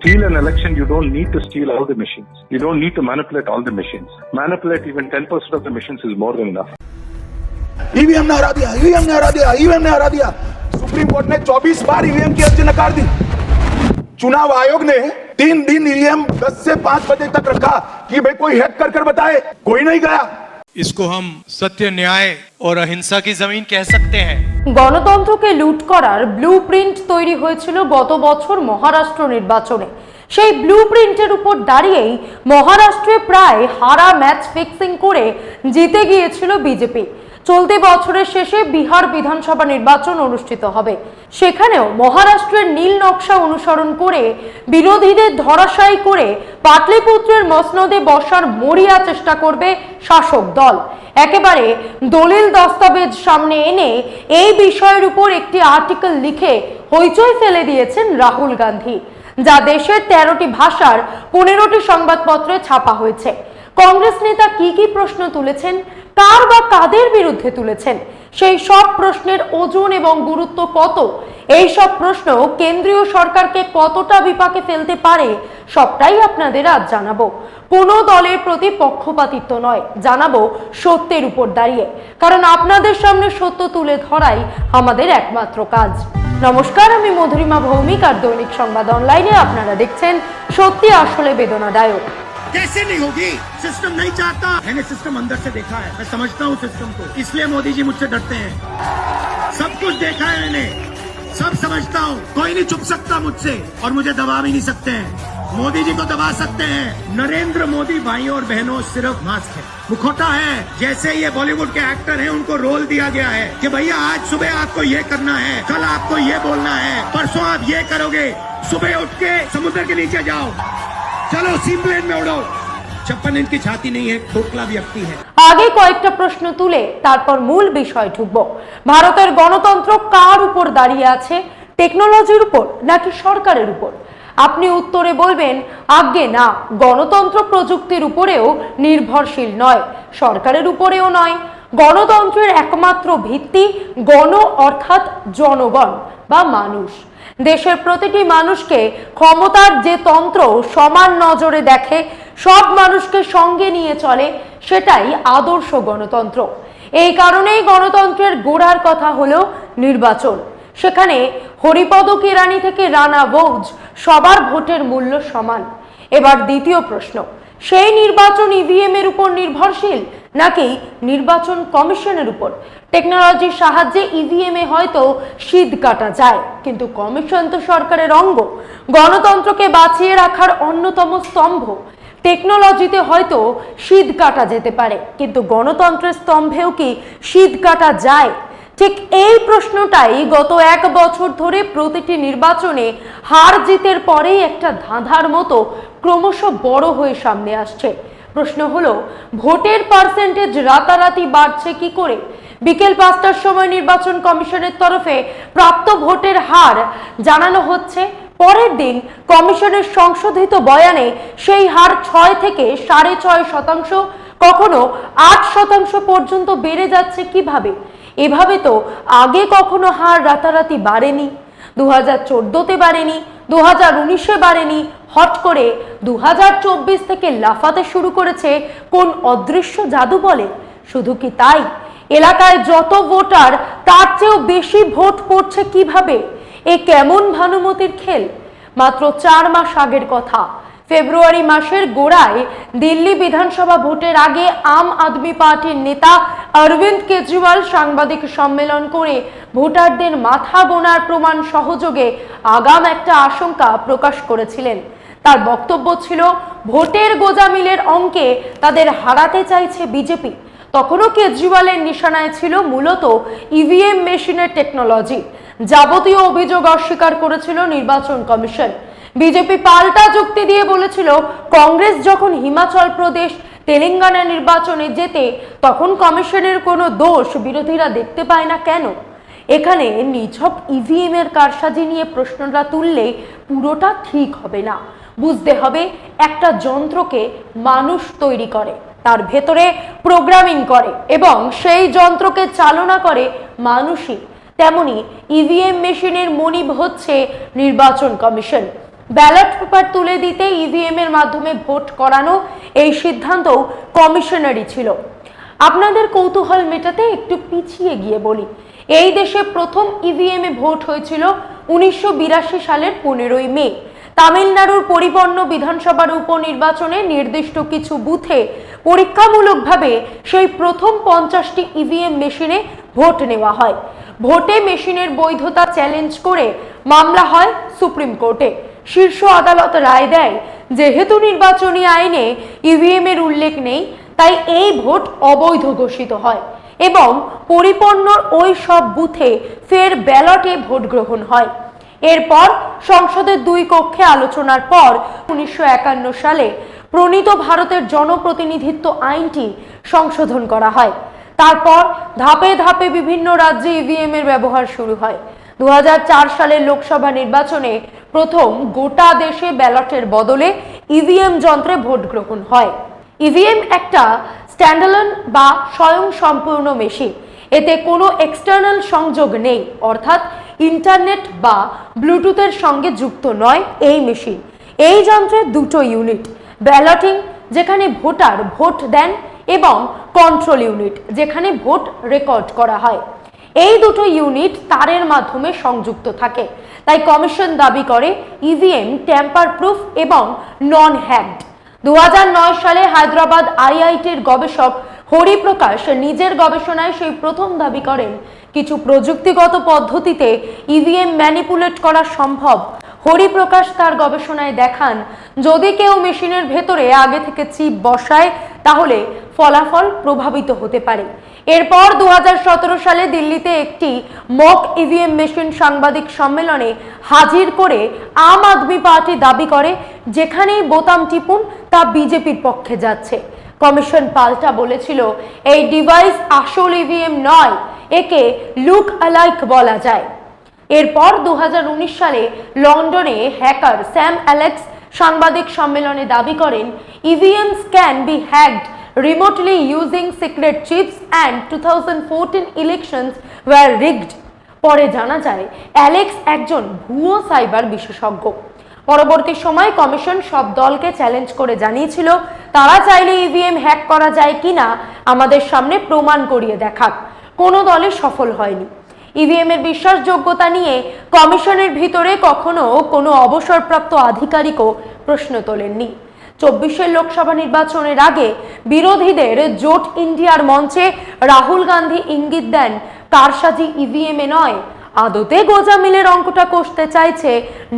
steal an election, you don't need to steal all the machines. You don't need to manipulate all the machines. Manipulate even 10% of the machines is more than enough. EVM ने हरा दिया EVM ने हरा दिया EVM ने हरा दिया supreme court ने 24 बार ईवीएम की अर्जी नकार दी चुनाव आयोग ने तीन दिन ईवीएम 10 से 5 बजे तक रखा कि भाई कोई हैक कर कर बताए कोई नहीं गया इसको हम सत्य न्याय और अहिंसा की जमीन कह सकते हैं গণতন্ত্রকে লুট করার ব্লু তৈরি হয়েছিল গত বছর মহারাষ্ট্র নির্বাচনে সেই ব্লু প্রিন্টের উপর দাঁড়িয়েই মহারাষ্ট্রে প্রায় হারা ম্যাচ ফিক্সিং করে জিতে গিয়েছিল বিজেপি চলতি বছরের শেষে বিহার বিধানসভা নির্বাচন অনুষ্ঠিত হবে। সেখানেও মহারাষ্ট্রের নীল নকশা অনুসরণ করে, বিরোধীদের ধরাশায়ী করে পাটলিপুত্রের মসনদে বসার মরিয়া চেষ্টা করবে শাসক দল। একেবারে দলিল দস্তাবেজ সামনে এনে এই বিষয়ের উপর একটি আর্টিকেল লিখে হইচই ফেলে দিয়েছেন রাহুল গান্ধী, যা দেশের তেরোটি ভাষার পনেরোটি সংবাদপত্রে ছাপা হয়েছে। কংগ্রেস নেতা কি কি প্রশ্ন তুলেছেন কার বা কাদের বিরুদ্ধে তুলেছেন? সেই সব প্রশ্নের ওজন এবং গুরুত্ব কত? এই সব প্রশ্ন কেন্দ্রীয় সরকারকে কতটা বিপাকে ফেলতে পারে, সবটাই আপনাদের আজ জানাব। কোনো দলের প্রতি পক্ষপাতিত্ব নয়, জানাব সত্যের উপর দাঁড়িয়ে। কারণ আপনাদের সামনে সত্য তুলে ধরাই আমাদের একমাত্র কাজ। নমস্কার, আমি মধুরিমা ভৌমিক আর দৈনিক সংবাদ অনলাইনে আপনারা দেখছেন সত্যি আসলে বেদনাদায়ক। कैसे नहीं होगी? सिस्टम नहीं चाहता। मैंने सिस्टम अंदर से देखा है। मैं समझता हूँ सिस्टम को। इसलिए मोदी जी मुझसे डरते हैं। सब कुछ देखा है मैंने। सब समझता हूँ। कोई नहीं चुप सकता मुझसे। और मुझे दबा भी नहीं सकते हैं। मोदी जी को दबा सकते हैं। नरेंद्र मोदी भाइयों और बहनों, सिर्फ़ मास्क है। मुखोटा है। जैसे ये बॉलीवुड के एक्टर हैं, उनको रोल दिया गया है कि भैया, आज सुबह आपको ये करना है। कल आपको ये बोलना है। परसों आप ये करोगे। सुबह उठ के समुद्र के नीचे जाओ। চলো সিম প্লেন মে উড়ো ছাপ্পান ইঞ্চি ছাতি নেই খোকলা ব্যক্তি হ্যাঁ আগে কয়েকটা প্রশ্ন তুলে তারপর মূল বিষয় ঢুকব। ভারতের গণতন্ত্র কার উপর দাঁড়িয়ে আছে? টেকনোলজির উপর নাকি সরকারের উপর? আপনি উত্তরে বলবেন আজ্ঞে না, গণতন্ত্র প্রযুক্তির উপরেও নির্ভরশীল নয়, সরকারের উপরেও নয়। গণতন্ত্রের একমাত্র ভিত্তি গণ অর্থাৎ জনগণ বা মানুষ। দেশের প্রতিটি মানুষকে ক্ষমতার যে তন্ত্র সমান নজরে দেখে, সব মানুষকে সঙ্গে নিয়ে চলে, সেটাই আদর্শ গণতন্ত্র। এই কারণেই গণতন্ত্রের গোড়ার কথা হলো নির্বাচন। সেখানে হরিপদ কেরানি থেকে রানা বৌজ সবার ভোটের মূল্য সমান। এবার দ্বিতীয় প্রশ্ন, সেই নির্বাচন ইভিএম এর উপর নির্ভরশীল নাকি নির্বাচন কমিশনের উপর? টেকনোলজির সাহায্যে ইভিএম এ হয়তো শীত কাটা যায়, কিন্তু কমিশন তো সরকারের অঙ্গ। গণতন্ত্রকে বাঁচিয়ে রাখার অন্যতম স্তম্ভ। টেকনোলজিতে হয়তো শীত কাটা যেতে পারে, কিন্তু গণতন্ত্রের স্তম্ভেও কি শীত কাটা যায়? ঠিক এই প্রশ্নটাই গত এক বছর ধরে প্রতিটি নির্বাচনে হার জিতের পরেই একটা ধাঁধার মতো ক্রমশ বড় হয়ে সামনে আসছে। প্রশ্ন হলো, ভোটের পার্সেন্টেজ রাতারাতি বাড়ছে কি করে? বিকেল পাঁচটার সময় নির্বাচন কমিশনের তরফে প্রাপ্ত ভোটের হার জানানো হচ্ছে। পরের দিন কমিশনের সংশোধিত বয়ানে সেই হার ছয় থেকে সাড়ে ছয় শতাংশ, কখনো আট শতাংশ পর্যন্ত বেড়ে যাচ্ছে কীভাবে? এভাবে তো আগে কখনো হার রাতারাতি বাড়েনি দু হাজার চোদ্দোতে বাড়েনি দু হাজার উনিশে বাড়েনি, হট করে দু হাজার চব্বিশ থেকে লাফাতে শুরু করেছে কোন অদৃশ্য জাদু বলে? শুধু কি তাই? এলাকায় যত ভোটার, তার চেয়েও বেশি ভোট পড়ছে কীভাবে? এ কেমন ভানুমতির খেল? মাত্র চার মাস আগের কথা। ফেব্রুয়ারি মাসের গোড়ায় দিল্লি বিধানসভা ভোটের আগে আম আদমি পার্টির নেতা অরবিন্দ কেজরিওয়াল সাংবাদিক সম্মেলন করে ভোটারদের মাথা গোনার প্রমাণ সহযোগে আগাম একটা আশঙ্কা প্রকাশ করেছিলেন। তার বক্তব্য ছিল, ভোটের গোজামিলের অঙ্কে তাদের হারাতে চাইছে বিজেপি। তখনও কেজরিওয়ালের নিশানায় ছিল মূলত ইভিএম মেশিনের টেকনোলজি। যাবতীয় অভিযোগ অস্বীকার করেছিল নির্বাচন কমিশন। বিজেপি পাল্টা যুক্তি দিয়ে বলেছিল, কংগ্রেস যখন হিমাচল প্রদেশ, তেলেঙ্গানা নির্বাচনে যেতে তখন কমিশনের কোনো দোষ বিরোধীরা দেখতে পায় না কেন? এখানে নিছক ইভিএম এর কারসাজি নিয়ে প্রশ্নটা তুললে পুরোটা ঠিক হবে না। বুঝতে হবে একটা যন্ত্রকে মানুষ তৈরি করে। তার ভেতরে প্রোগ্রামিং করে এবং সেই যন্ত্রকে চালনা করে মানুষই। তেমনি ইভিএম মেশিনের মনিব হচ্ছে নির্বাচন কমিশন। ব্যালট পেপার তুলে দিতে ইভিএম এর মাধ্যমে ভোট করানো এই সিদ্ধান্তও কমিশনারই ছিল। আপনাদের কৌতূহল মেটাতে একটু পিছিয়ে গিয়ে বলি। এই দেশে প্রথম ইভিএম এ ভোট হয়েছিল উনিশশো বিরাশি সালের পনেরোই মে। তামিলনাড়ুর পরিপন্ন বিধানসভার উপনির্বাচনে নির্দিষ্ট কিছু বুথে পরীক্ষামূলকভাবে সেই প্রথম পঞ্চাশটি ইভিএম মেশিনে ভোট নেওয়া হয়। ভোটে মেশিনের বৈধতা চ্যালেঞ্জ করে মামলা হয় সুপ্রিম কোর্টে। শীর্ষ আদালত রায় দেয়, যেহেতু নির্বাচনী আইনে ইভিএম এর উল্লেখ নেই, তাই এই ভোট অবৈধ ঘোষিত হয় এবং পরিপন্ন ওই সব বুথে ফের ব্যালটে ভোট গ্রহণ হয়। এরপর সংসদের দুই কক্ষে আলোচনার পর উনিশশো সালে প্রণীত ভারতের জনপ্রতিনিধিত্ব আইনটি সংশোধন করা হয়। তারপর ধাপে ধাপে বিভিন্ন রাজ্যে ইভিএম এর ব্যবহার শুরু হয়। দু সালের লোকসভা নির্বাচনে প্রথম গোটা দেশে ব্যালটের বদলে ইভিএম যন্ত্রে ভোট গ্রহণ হয়। ইভিএম একটা স্ট্যান্ডালন বা স্বয়ং সম্পূর্ণ মেশিন। এতে কোনো এক্সটার্নাল সংযোগ নেই। অর্থাৎ ইন্টারনেট বা ব্লুটুথের সঙ্গে যুক্ত নয় এই মেশিন। এই যন্ত্রের দুটো ইউনিট, ব্যালটিং, যেখানে ভোটার ভোট দেন এবং কন্ট্রোল ইউনিট, যেখানে ভোট রেকর্ড করা হয়। এই দুটো ইউনিট তারের মাধ্যমে সংযুক্ত থাকে। তাই কমিশন দাবি করে ইভিএম ট্যাম্পার প্রুফ এবং নন হ্যাকড দু হাজার নয় সালে হায়দ্রাবাদ আইআইটির গবেষক হরিপ্রকাশ নিজের গবেষণায় সেই প্রথম দাবি করেন কিছু প্রযুক্তিগত পদ্ধতিতে ইভিএম ম্যানিপুলেট করা সম্ভব। হরিপ্রকাশ তার গবেষণায় দেখান, যদি কেউ মেশিনের ভেতরে আগে থেকে চিপ বসায়, তাহলে ফলাফল প্রভাবিত হতে পারে। এরপর দু সালে দিল্লিতে একটি মক ইভিএম মেশিন সাংবাদিক সম্মেলনে হাজির করে আম আদমি পার্টি দাবি করে, যেখানেই বোতাম টিপুন, তা বিজেপির পক্ষে যাচ্ছে। কমিশন পাল্টা বলেছিল, এই ডিভাইস আসল ইভিএম নয় একে লুক অ্যালাইক বলা যায়। এরপর দু হাজার উনিশ সালে লন্ডনে হ্যাকার স্যাম অ্যালেক্স সাংবাদিক সম্মেলনে দাবি করেন EVMs can be hacked secret chips and two thousand fourteen elections were rigged. পরে জানা যায়, অ্যালেক্স একজন ভুয়ো সাইবার বিশেষজ্ঞ। পরবর্তী সময় কমিশন সব দলকে চ্যালেঞ্জ করে জানিয়েছিল, তারা চাইলে ইভিএম হ্যাক করা যায় কিনা আমাদের সামনে প্রমাণ করিয়ে দেখাক। কোনো দলে সফল হয়নি। ইভিএম এর বিশ্বাসযোগ্যতা নিয়ে কমিশনের ভিতরে কখনো কোনো অবসরপ্রাপ্ত আধিকারিকও প্রশ্ন তোলেননি। চব্বিশের লোকসভা নির্বাচনের আগে বিরোধীদের জোট ইন্ডিয়ার মঞ্চে রাহুল গান্ধী ইঙ্গিত দেন, কারসাজি ইভিএম এ নয়, আদতে গোজা মিলের অঙ্কটা কষতে চাইছে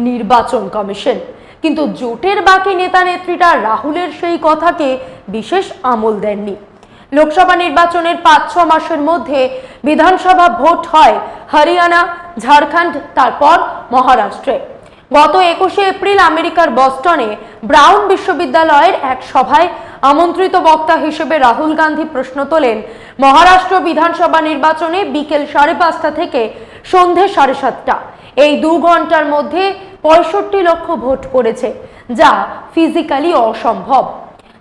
নির্বাচন কমিশন। কিন্তু জোটের বাকি নেতা নেত্রীরা রাহুলের সেই কথাকে বিশেষ আমল দেননি। লোকসভা নির্বাচনের পাঁচ, ছ মাসের মধ্যে বিধানসভা ভোট হয় হরিয়ানা, ঝাড়খণ্ড, তারপর মহারাষ্ট্রে। গত একুশে এপ্রিল আমেরিকার বস্টনে ব্রাউন বিশ্ববিদ্যালয়ের এক সভায় আমন্ত্রিত বক্তা হিসেবে রাহুল গান্ধী প্রশ্ন তোলেন, মহারাষ্ট্র বিধানসভা নির্বাচনে বিকেল সাড়ে পাঁচটা থেকে সন্ধে সাড়ে সাতটা। এই দু ঘণ্টার মধ্যে পঁয়ষট্টি লক্ষ ভোট পড়েছে, যা ফিজিক্যালি অসম্ভব।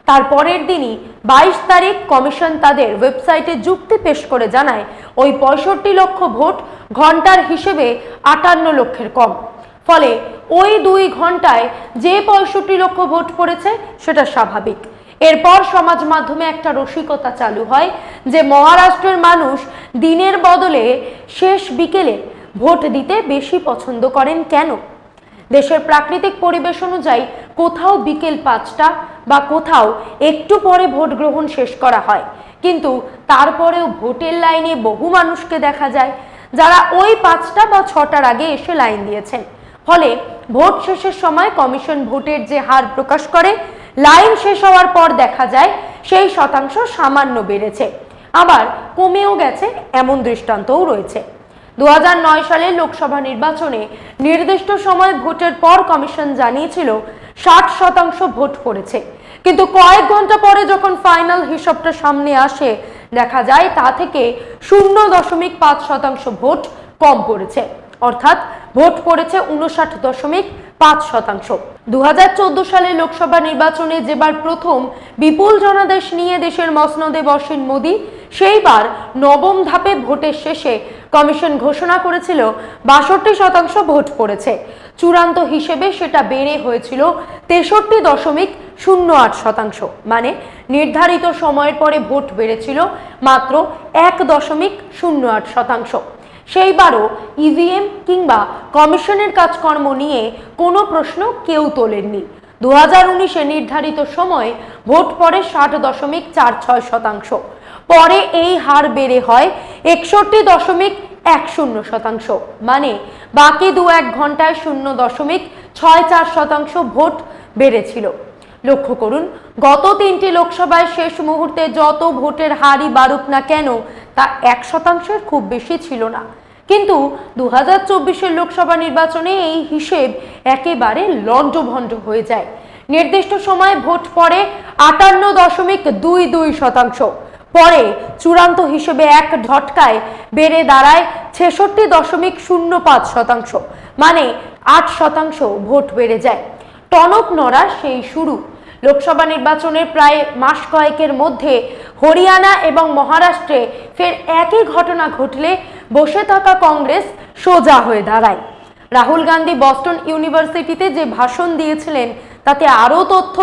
তার পরের দিনই বাইশ তারিখ কমিশন তাদের ওয়েবসাইটে যুক্তি পেশ করে জানায়, ওই পঁয়ষট্টি লক্ষ ভোট ঘণ্টার হিসেবে আটান্ন লক্ষের কম। ফলে ওই দুই ঘন্টায় যে পঁয়ষট্টি লক্ষ ভোট পড়েছে, সেটা স্বাভাবিক। এরপর সমাজ মাধ্যমে একটা রসিকতা চালু হয় যে মহারাষ্ট্রের মানুষ দিনের বদলে শেষ বিকেলে ভোট দিতে বেশি পছন্দ করেন কেন? দেশের প্রাকৃতিক পরিবেশ অনুযায়ী কোথাও বিকেল পাঁচটা বা কোথাও একটু পরে ভোট গ্রহণ শেষ করা হয়। কিন্তু তারপরেও ভোটের লাইনে বহু মানুষকে দেখা যায় যারা ওই পাঁচটা বা ছটার আগে এসে লাইন দিয়েছেন। ফলে ভোট শেষের সময় কমিশন ভোটের যে হার প্রকাশ করে, লাইন শেষ হওয়ার পর দেখা যায় সেই শতাংশ সামান্য বেড়েছে। আবার কমেও গেছে, এমন দৃষ্টান্তও রয়েছে। দু সালে লোকসভা নির্বাচনে নির্দিষ্ট সময় ভোটের পর কমিশন জানিয়েছিল, ষাট শতাংশ ভোট পড়েছে। কিন্তু কয়েক ঘণ্টা পরে যখন ফাইনাল হিসাবটা সামনে আসে, দেখা যায় তা থেকে শূন্য দশমিক পাঁচ শতাংশ ভোট কম পড়েছে। অর্থাৎ ভোট পড়েছে উনষাট দশমিক পাঁচ শতাংশ। দু সালে লোকসভা নির্বাচনে যেবার প্রথম বিপুল জনাদেশ নিয়ে দেশের মসনদে বসেন মোদী, সেইবার নবম ধাপে ভোটের শেষে কমিশন ঘোষণা করেছিল, বাষট্টি শতাংশ ভোট পড়েছে। চূড়ান্ত হিসেবে সেটা বেড়ে হয়েছিল তেষট্টি দশমিক শূন্য আট শতাংশ। মানে নির্ধারিত সময়ের পরে ভোট বেড়েছিল মাত্র এক দশমিক শূন্য আট শতাংশ। সেইবারও ইভিএম কিংবা কমিশনের কাজকর্ম নিয়ে কোনো প্রশ্ন কেউ তোলেননি। দু হাজার উনিশে নির্ধারিত সময় ভোট পড়ে ষাট দশমিক চার ছয় শতাংশ। পরে এই হার বেড়ে হয় একষট্টি দশমিক এক শূন্য শতাংশ। মানে বাকি দু এক ঘন্টায় শূন্য দশমিক ছয় চার শতাংশ ভোট বেড়েছিল। লক্ষ্য করুন, গত তিনটি লোকসভায় শেষ মুহূর্তে যত ভোটের হারই বাড়ুক না কেন, তা এক শতাংশের খুব বেশি ছিল না। কিন্তু দু হাজার চব্বিশের লোকসভা নির্বাচনে এই হিসেব একেবারে লণ্ডভণ্ড হয়ে যায়। নির্দিষ্ট সময়ে ভোট পড়ে আটান্ন দশমিক দুই দুই শতাংশ। পরে চূড়ান্ত হিসেবে এক ঝটকায় বেড়ে দাঁড়ায় ছেষট্টি দশমিক শূন্য পাঁচ শতাংশ মানে আট শতাংশ ভোট বেড়ে যায়। টনক নড়া সেই শুরু। লোকসভা নির্বাচনের প্রায় মাস কয়েকের মধ্যে হরিয়ানা এবং মহারাষ্ট্রে ফের একই ঘটনা ঘটলে বসে থাকা কংগ্রেস সোজা হয়ে দাঁড়ায়। রাহুল গান্ধী বস্টন ইউনিভার্সিটিতে যে ভাষণ দিয়েছিলেন তাতে আরও তথ্য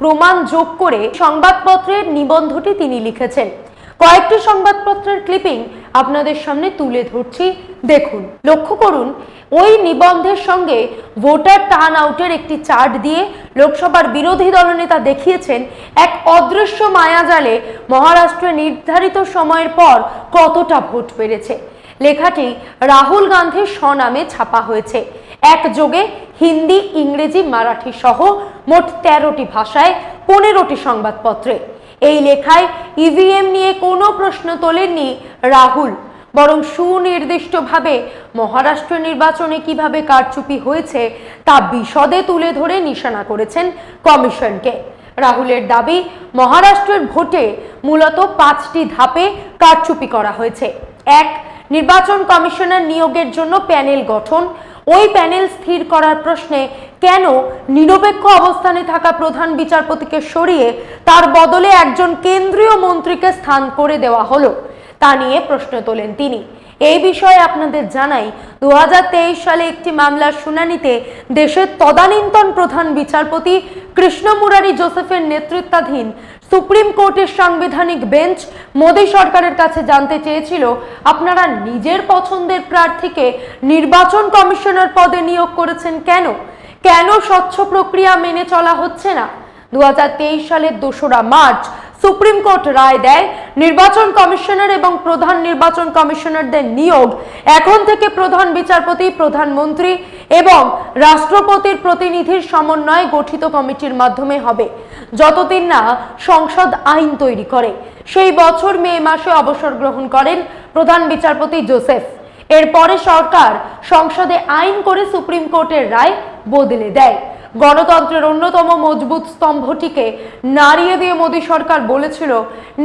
প্রমাণ যোগ করে সংবাদপত্রের নিবন্ধটি তিনি লিখেছেন। কয়েকটি সংবাদপত্রের ক্লিপিং আপনাদের সামনে তুলে ধরছি। দেখুন, লক্ষ্য করুন, ওই নিবন্ধের সঙ্গে ভোটার টার্ন আউটের একটি চার্ট দিয়ে লোকসভার বিরোধী দলনেতা দেখিয়েছেন এক অদৃশ্য মায়াজালে মহারাষ্ট্রে নির্ধারিত সময়ের পর কতটা ভোট পেরেছে লেখাটি রাহুল গান্ধীর স্বনামে ছাপা হয়েছে। একযোগে হিন্দি, ইংরেজি, মারাঠি সহ মোট তেরোটি ভাষায় পনেরোটি সংবাদপত্রে। এই লেখায় ইভিএম নিয়ে কোনো প্রশ্ন তোলেননি রাহুল, বরং সুনির্দিষ্টভাবে মহারাষ্ট্র নির্বাচনে কীভাবে কারচুপি হয়েছে তা বিশদে তুলে ধরে নিশানা করেছেন কমিশনকে। রাহুলের দাবি, মহারাষ্ট্রের ভোটে মূলত পাঁচটি ধাপে কারচুপি করা হয়েছে। এক, নির্বাচন কমিশনার নিয়োগের জন্য প্যানেল গঠন। ওই প্যানেল স্থির করার প্রশ্নে কেন নিরপেক্ষ অবস্থানে থাকা প্রধান বিচারপতিকে সরিয়ে তার বদলে একজন কেন্দ্রীয় মন্ত্রীকে স্থান করে দেওয়া হলো? তা নিয়ে প্রশ্ন তোলেন তিনি। এই বিষয়ে আপনাদের জানাই দু হাজার তেইশ সালে একটি মামলার শুনানিতে দেশের তদানীন্তন প্রধান বিচারপতি কৃষ্ণ মুরারি জোসেফের নেতৃত্বাধীন সুপ্রিম কোর্টের সাংবিধানিক বেঞ্চ মোদী সরকারের কাছে জানতে চেয়েছিল, আপনারা নিজের পছন্দের প্রার্থীকে নির্বাচন কমিশনার পদে নিয়োগ করেছেন কেন? কেন স্বচ্ছ প্রক্রিয়া মেনে চলা হচ্ছে না? দুহাজার তেইশ সালের দোসরা মার্চ সুপ্রিম কোর্ট রায় দেয়, নির্বাচন কমিশনার এবং প্রধান নির্বাচন কমিশনারদের নিয়োগ এখন থেকে প্রধান বিচারপতি, প্রধানমন্ত্রী এবং রাষ্ট্রপতির প্রতিনিধির সমন্বয়ে গঠিত কমিটির মাধ্যমে হবে। যতদিন না সংসদ আইন তৈরি করে। সেই বছর মে মাসে অবসর গ্রহণ করেন প্রধান বিচারপতি জোসেফ। এরপরে সরকার সংসদে আইন করে সুপ্রিম কোর্টের রায় বদলে দেয়। গণতন্ত্রের অন্যতম মজবুত স্তম্ভটিকে নাড়িয়ে দিয়ে মোদী সরকার বলেছিল,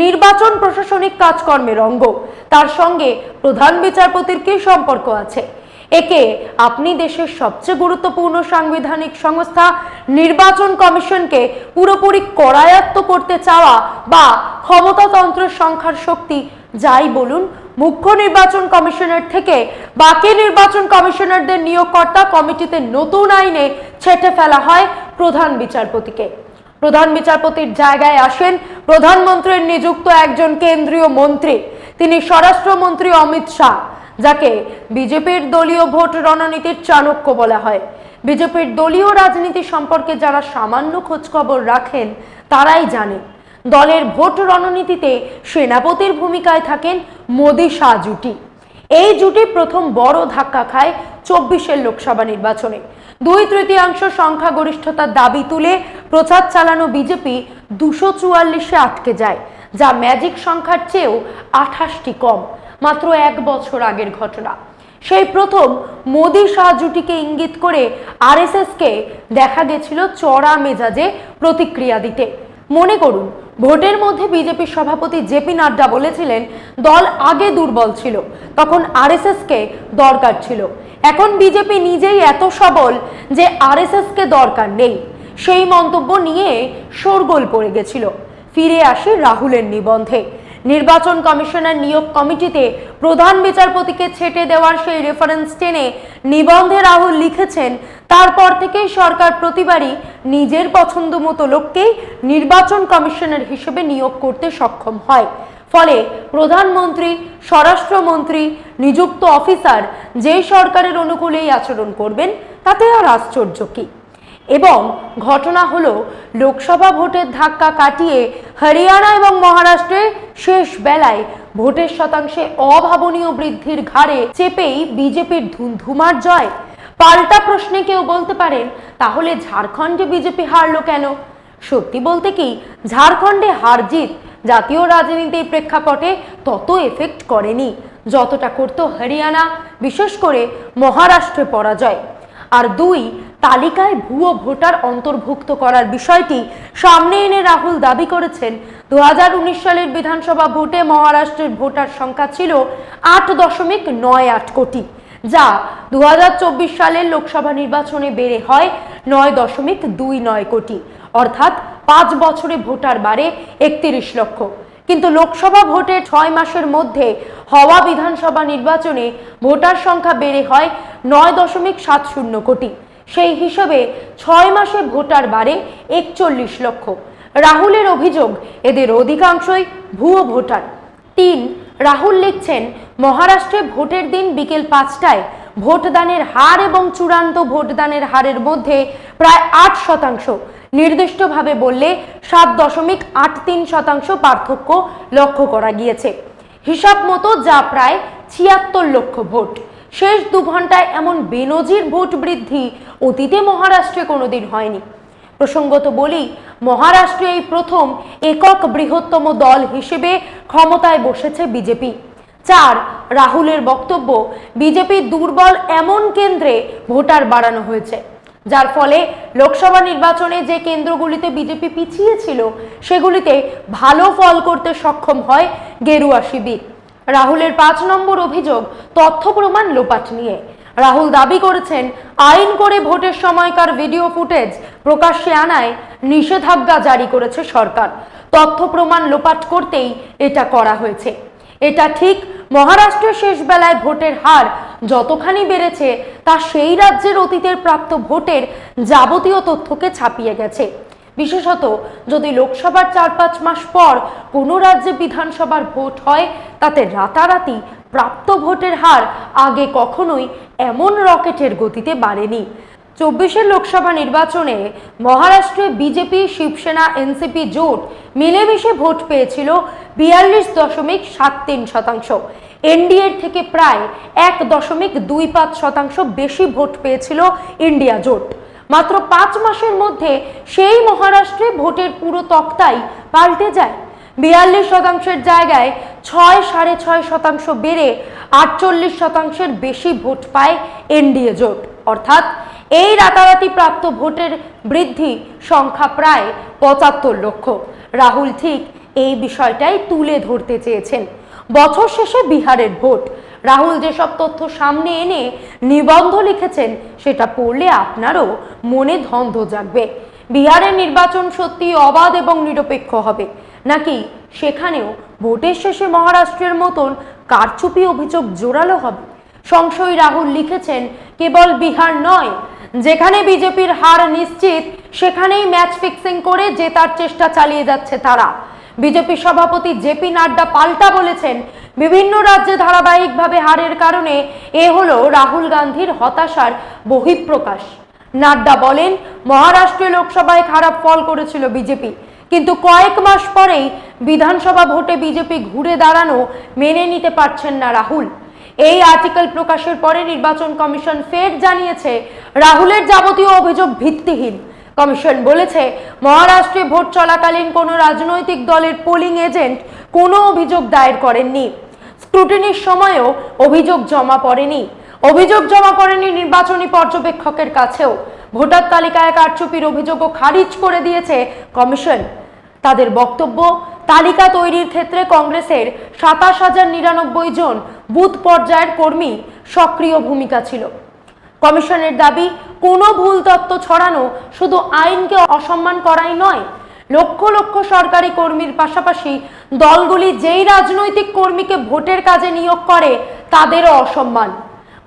নির্বাচন প্রশাসনিক কাজকর্মের অঙ্গ। তার সঙ্গে প্রধান বিচারপতির কি সম্পর্ক আছে? একে আপনি দেশের সবচেয়ে গুরুত্বপূর্ণ সাংবিধানিক সংস্থা, নির্বাচন কমিশনকে পুরোপুরি করায়ত্ত করতে চাওয়া বা ক্ষমতাতন্ত্রের সংখ্যার শক্তি, যাই বলুন, মুখ্য নির্বাচন কমিশনার থেকে বাকি নির্বাচন কমিশনারদের নিয়োগকর্তা কমিটিতে নতুন আইনে ছেটে ফেলা হয় প্রধান বিচারপতিকে। প্রধান বিচারপতির জায়গায় আসেন প্রধানমন্ত্রীর নিযুক্ত একজন কেন্দ্রীয় মন্ত্রী। তিনি স্বরাষ্ট্রমন্ত্রী অমিত শাহ। যাকে বিজেপির দলীয় ভোট রণনীতির চাণক্য বলা হয়। বিজেপির দলীয় রাজনীতি সম্পর্কে যারা সামান্য খোঁজখবর রাখেন, তারাই জানেন, দলের ভোট রণনীতিতে সেনাপতির ভূমিকায় থাকেন মোদী শাহ জুটি। এই জুটি প্রথম বড় ধাক্কা খায় চব্বিশের লোকসভা নির্বাচনে। দুই তৃতীয়াংশ সংখ্যাগরিষ্ঠতার দাবি তুলে প্রচার চালানো বিজেপি দুশো চুয়াল্লিশে আটকে যায়, যা ম্যাজিক সংখ্যার চেয়েও আঠাশটি কম। মাত্র এক বছর আগের ঘটনা। সেই প্রথম মোদী শাহ জুটিকে ইঙ্গিত করে আরএসএসকে দেখা গেছিল চড়া মেজাজে প্রতিক্রিয়া দিতে। মনে করুন, ভোটের মধ্যে বিজেপির সভাপতি জেপি নাড্ডা বলেছিলেন, দল আগে দুর্বল ছিল, তখন আরএসএসকে দরকার ছিল। এখন বিজেপি নিজেই এত সবল যে আরএসএসকে দরকার নেই। সেই মন্তব্য নিয়ে শোরগোল পড়ে গেছিল। ফিরে আসি রাহুলের নিবন্ধে। নির্বাচন কমিশনার নিয়োগ কমিটিতে প্রধান বিচারপতিকে ছেটে দেওয়ার সেই রেফারেন্স টেনে নিবন্ধে রাহুল লিখেছেন, তারপর থেকেই সরকার প্রতিবারই নিজের পছন্দ মতো লোককেই নির্বাচন কমিশনার হিসেবে নিয়োগ করতে সক্ষম হয়। ফলে প্রধানমন্ত্রী, স্বরাষ্ট্রমন্ত্রী, নিযুক্ত অফিসার যে সরকারের অনুকূলেই আচরণ করবেন, তাতে আর আশ্চর্য কী? এবং ঘটনা হলো, লোকসভা ভোটের ধাক্কা কাটিয়ে হরিয়ানা এবং মহারাষ্ট্রে শেষ বেলায় ভোটের শতাংশে অভাবনীয় বৃদ্ধির ঘাড়ে চেপেই বিজেপির ধুমধুমার জয়। পাল্টা প্রশ্নে কেউ বলতে পারেন, তাহলে ঝাড়খণ্ডে বিজেপি হারলো কেন? সত্যি বলতে কি, ঝাড়খণ্ডে হার জিত জাতীয় রাজনীতির প্রেক্ষাপটে তত এফেক্ট করেনি, যতটা করত হরিয়ানা, বিশেষ করে মহারাষ্ট্রে পরাজয়। আর দুই তালিকায় ভুয়ো ভোটার অন্তর্ভুক্ত করার বিষয়টি সামনে এনে রাহুল দাবি করেছেন। দু হাজার উনিশ সালের বিধানসভা ভোটে মহারাষ্ট্রের ভোটার সংখ্যা ছিল আট দশমিক নয় আট কোটি, যা দু হাজার চব্বিশ সালের লোকসভা নির্বাচনে বেড়ে হয় নয় দশমিক দুই নয় কোটি, অর্থাৎ পাঁচ বছরে ভোটার বাড়ে একত্রিশ লক্ষ। কিন্তু লোকসভা ভোটে ছয় মাসের মধ্যে হওয়া বিধানসভা নির্বাচনে ভোটার সংখ্যা বেড়ে হয় নয় দশমিক সাত শূন্য কোটি। সেই হিসেবে ছয় মাসে ভোটার বাড়ে একচল্লিশ লক্ষ। রাহুলের অভিযোগ, এদের অধিকাংশই ভুয়ো ভোটার। তিন, রাহুল লিখছেন, মহারাষ্ট্রে ভোটের দিন বিকেল পাঁচটায় ভোটদানের হার এবং চূড়ান্ত ভোটদানের হারের মধ্যে প্রায় আট শতাংশ। নির্দিষ্টভাবে বললে সাত দশমিক আট তিন শতাংশ পার্থক্য লক্ষ্য করা গিয়েছে। হিসাব মতো যা প্রায় ছিয়াত্তর লক্ষ ভোট। শেষ দু ঘন্টায় এমন বেনজির ভোট বৃদ্ধি অতীতে মহারাষ্ট্রে কোনোদিন হয়নি। প্রসঙ্গত বলি, মহারাষ্ট্রে এই প্রথম একক বৃহত্তম দল হিসেবে ক্ষমতায় বসেছে বিজেপি। চার, রাহুলের বক্তব্য, বিজেপি দুর্বল এমন কেন্দ্রে ভোটার বাড়ানো হয়েছে। যার ফলে লোকসভা নির্বাচনে যে কেন্দ্রগুলিতে বিজেপি পিছিয়ে ছিল, সেগুলিতে ভালো ফল করতে সক্ষম হয় গেরুয়া শিবির। রাহুলের পাঁচ নম্বর অভিযোগ তথ্য প্রমাণ লোপাট নিয়ে। রাহুল দাবি করেছেন, আইন করে ভোটের সময়কার ভিডিও ফুটেজ প্রকাশ্যে আনায় নিষেধাজ্ঞা জারি করেছে সরকার। তথ্য প্রমাণ লোপাট করতেই এটা করা হয়েছে। এটা ঠিক মহারাষ্ট্রের শেষ বেলায় ভোটের হার যতখানি বেড়েছে, তা সেই রাজ্যের অতীতের প্রাপ্ত ভোটের যাবতীয় তথ্যকে ছাপিয়ে গেছে। বিশেষত যদি লোকসভার চার পাঁচ মাস পর কোনো রাজ্যে বিধানসভার ভোট হয়, তাতে রাতারাতি প্রাপ্ত ভোটের হার আগে কখনোই এমন রকেটের গতিতে বাড়েনি। চব্বিশের লোকসভা নির্বাচনে মহারাষ্ট্রে বিজেপি, শিবসেনা, এনসিপি জোট মিলেমিশে ভোট পেয়েছিল বিয়াল্লিশ দশমিক সাত তিন শতাংশ। এনডিএর থেকে প্রায় এক দশমিক দুই পাঁচ শতাংশ বেশি ভোট পেয়েছিল ইন্ডিয়া জোট। মাত্র পাঁচ মাসের মধ্যে সেই মহারাষ্ট্রে ভোটের পুরো তক্তাই পাল্টে যায়। বিয়াল্লিশ শতাংশের জায়গায় ছয় সাড়ে ছয় শতাংশ বেড়ে আটচল্লিশ শতাংশের বেশি ভোট পায় এনডিএ জোট। অর্থাৎ এই রাতারাতি প্রাপ্ত ভোটের বৃদ্ধি সংখ্যা প্রায় পঁচাত্তর লক্ষ। রাহুল ঠিক এই বিষয়টাই তুলে ধরতে চেয়েছেন। বছর শেষে বিহারের ভোট। রাহুল যেসব তথ্য সামনে এনে নিবন্ধ লিখেছেন, সেটা পড়লে আপনারও মনে ধন্ধ জাগবে। বিহারের নির্বাচন সত্যি অবাধ এবং নিরপেক্ষ হবে। নাকি সেখানেও ভোটের শেষে মহারাষ্ট্রের মতন কারচুপি অভিযোগ জোরালো হবে? সংশয় রাহুল লিখেছেন, কেবল বিহার নয়, যেখানে বিজেপির হার নিশ্চিত, সেখানেই ম্যাচ ফিক্সিং করে জেতার চেষ্টা চালিয়ে যাচ্ছে তারা। বিজেপি সভাপতি জেপি নাড্ডা পাল্টা বলেছেন, বিভিন্ন রাজ্যে ধারাবাহিকভাবে হারের কারণে এ হলো রাহুল গান্ধীর হতাশার বহিঃপ্রকাশ। নাড্ডা বলেন, মহারাষ্ট্রে লোকসভায় খারাপ ফল করেছিল বিজেপি, কিন্তু কয়েক মাস পরেই বিধানসভা ভোটে বিজেপি ঘুরে দাঁড়ানো মেনে নিতে পারছেন না রাহুল। এই আর্টিকেল প্রকাশের পরে নির্বাচন কমিশন ফের জানিয়েছে, রাহুলের যাবতীয় অভিযোগ ভিত্তিহীন। কমিশন বলেছে, মহারাষ্ট্রে ভোট চলাকালীন কোনো রাজনৈতিক দলের পোলিং এজেন্ট কোনো অভিযোগ দায়ের করেননি। স্ক্রুটিনির সময়ও অভিযোগ জমা পড়েনি। অভিযোগ জমা পড়েনি নির্বাচনী পর্যবেক্ষকের কাছেও। ভোটার তালিকায় কারচুপির অভিযোগও খারিজ করে দিয়েছে কমিশন। তাদের বক্তব্য, তালিকা তৈরির ক্ষেত্রে কংগ্রেসের সাতাশ হাজার নিরানব্বই জন বুথ পর্যায়ের কর্মী সক্রিয় ভূমিকা ছিল। কমিশনের দাবি কোনো ভুল তত্ত্ব ছড়ানো শুধু আইনকে অসম্মান করাই নয়, লক্ষ লক্ষ সরকারি কর্মীর পাশাপাশি দলগুলি যেই রাজনৈতিক কর্মীকে ভোটের কাজে নিয়োগ করে তাদেরও অসম্মান।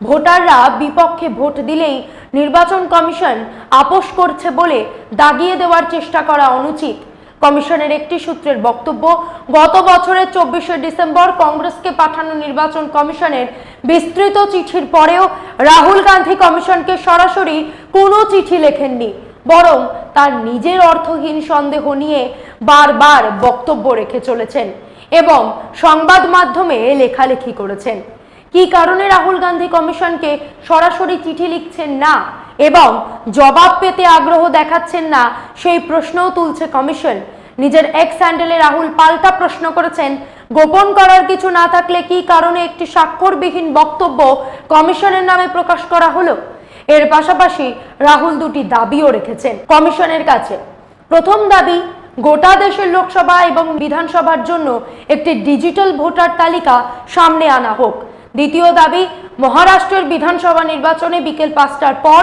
ভোটাররা বিপক্ষে ভোট দিলেই নির্বাচন কমিশন আপোষ করছে বলে দাগিয়ে দেওয়ার চেষ্টা করা অনুচিত। কমিশনের একটি সূত্রের বক্তব্য, গত বছরের চব্বিশে ডিসেম্বর কংগ্রেসকে পাঠানো নির্বাচন কমিশনের বিস্তৃত চিঠির পরেও রাহুল গান্ধী কমিশনকে সরাসরি কোনো চিঠি লেখেননি, বরং তার নিজের অর্থহীন সন্দেহ নিয়ে বারবার বক্তব্য রেখে চলেছেন এবং সংবাদ মাধ্যমে লেখালেখি করেছেন। কি কারণে রাহুল গান্ধী কমিশনকে সরাসরি চিঠি লিখছেন না এবং জবাব পেতে আগ্রহ দেখাচ্ছেন না, সেই প্রশ্নও তুলছে কমিশন। নিজের এক্স হ্যান্ডেলে রাহুল পাল্টা প্রশ্ন করেছেন। গোপন করার কিছু না থাকলে কি কারণে একটি স্বাক্ষরবিহীন বক্তব্য কমিশনের নামে প্রকাশ করা হলো? এর পাশাপাশি রাহুল দুটি দাবিও রেখেছেন কমিশনের কাছে। প্রথম দাবি, গোটা দেশের লোকসভা এবং বিধানসভার জন্য একটি ডিজিটাল ভোটার তালিকা সামনে আনা হোক। দ্বিতীয় দাবি, মহারাষ্ট্রের বিধানসভা নির্বাচনে বিকেল পাঁচটার পর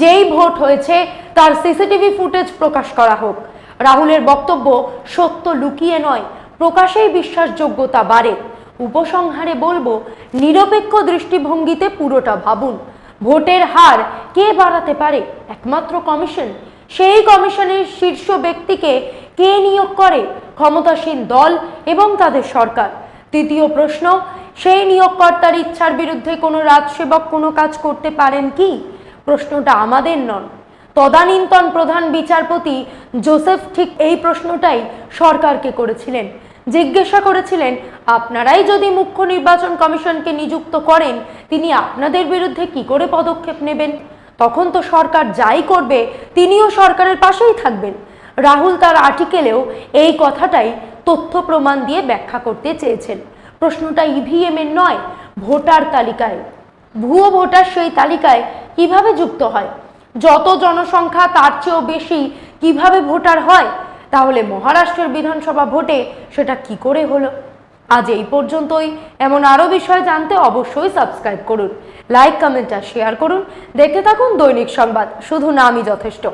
যেই ভোট হয়েছে, তার সিসিটিভি ফুটেজ প্রকাশ করা হোক। রাহুলের বক্তব্য সত্য লুকিয়ে নয়, প্রকাশেই বিশ্বাসযোগ্যতা বাড়ে। উপসংহারে বলব, নিরপেক্ষ দৃষ্টিভঙ্গিতে পুরোটা ভাবুন। ভোটের হার কে বাড়াতে পারে? একমাত্র কমিশন। সেই কমিশনের শীর্ষ ব্যক্তিকে কে নিয়োগ করে? ক্ষমতাসীন দল এবং তাদের সরকার। তৃতীয় প্রশ্ন, সেই নিয়োগকর্তার ইচ্ছার বিরুদ্ধে কোনো রাজসেবক কোনো কাজ করতে পারেন কি? প্রশ্নটা আমাদের নন। তদানীন্তন প্রধান বিচারপতি জোসেফ ঠিক এই প্রশ্নটাই সরকারকে করেছিলেন। জিজ্ঞাসা করেছিলেন, আপনারাই যদি মুখ্য নির্বাচন কমিশনকে নিযুক্ত করেন, তিনি আপনাদের বিরুদ্ধে কি করে পদক্ষেপ নেবেন? তখন তো সরকার যাই করবে, তিনিও সরকারের পাশেই থাকবেন। রাহুল তার আর্টিকেলেও এই কথাটাই তথ্য প্রমাণ দিয়ে ব্যাখ্যা করতে চেয়েছেন। প্রশ্নটা ইভিএম এর নয়, ভোটার তালিকায়। ভুয়ো ভোটার সেই তালিকায় কীভাবে যুক্ত হয়? যত জনসংখ্যা, তার চেয়েও বেশি কীভাবে ভোটার হয়? তাহলে মহারাষ্ট্রের বিধানসভা ভোটে সেটা কি করে হলো? আজ এই পর্যন্তই। এমন আরও বিষয় জানতে অবশ্যই সাবস্ক্রাইব করুন। লাইক, কমেন্ট আর শেয়ার করুন। দেখতে থাকুন দৈনিক সংবাদ। শুধু নামই যথেষ্ট।